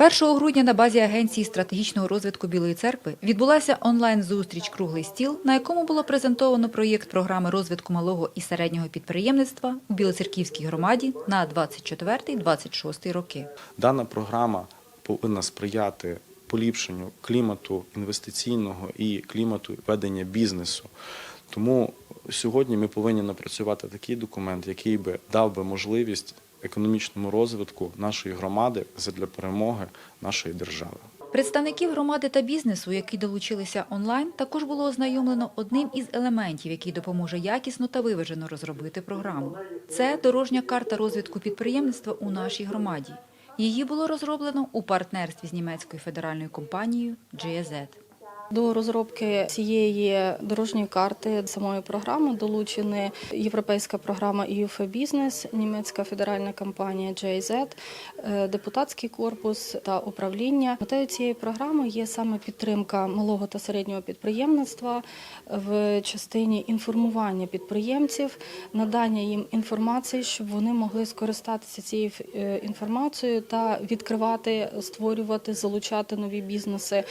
1 грудня на базі Агенції стратегічного розвитку Білої церкви відбулася онлайн-зустріч «Круглий стіл», на якому було презентовано проєкт програми розвитку малого і середнього підприємництва у Білоцерківській громаді на 24-26 роки. Дана програма повинна сприяти поліпшенню клімату інвестиційного і клімату ведення бізнесу. Тому сьогодні ми повинні напрацювати такий документ, який би дав би можливість економічному розвитку нашої громади задля перемоги нашої держави. Представників громади та бізнесу, які долучилися онлайн, також було ознайомлено одним із елементів, який допоможе якісно та виважено розробити програму. Це дорожня карта розвитку підприємництва у нашій громаді. Її було розроблено у партнерстві з німецькою федеральною компанією GEZ. До розробки цієї дорожньої карти самої програми долучені європейська програма EU for Business, німецька федеральна компанія GIZ, е, депутатський корпус та управління. Метою цієї програми є саме підтримка малого та середнього підприємництва в частині інформування підприємців, надання їм інформації, щоб вони могли скористатися цією е, інформацією та відкривати, створювати, залучати нові бізнеси.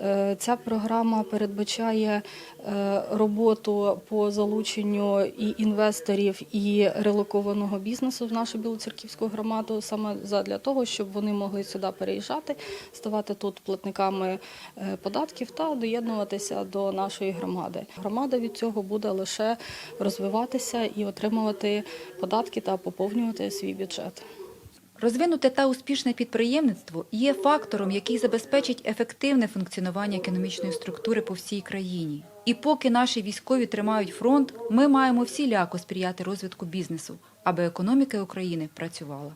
Е, Ця програма передбачає е, роботу по залученню і інвесторів, і релокованого бізнесу в нашу білоцерківську громаду, саме для того, щоб вони могли сюди переїжджати, ставати тут платниками е, податків та доєднуватися до нашої громади. Громада від цього буде лише розвиватися і отримувати податки та поповнювати свій бюджет. Розвинуте та успішне підприємництво є фактором, який забезпечить ефективне функціонування економічної структури по всій країні. І поки наші військові тримають фронт, ми маємо всіляко сприяти розвитку бізнесу, аби економіка України працювала.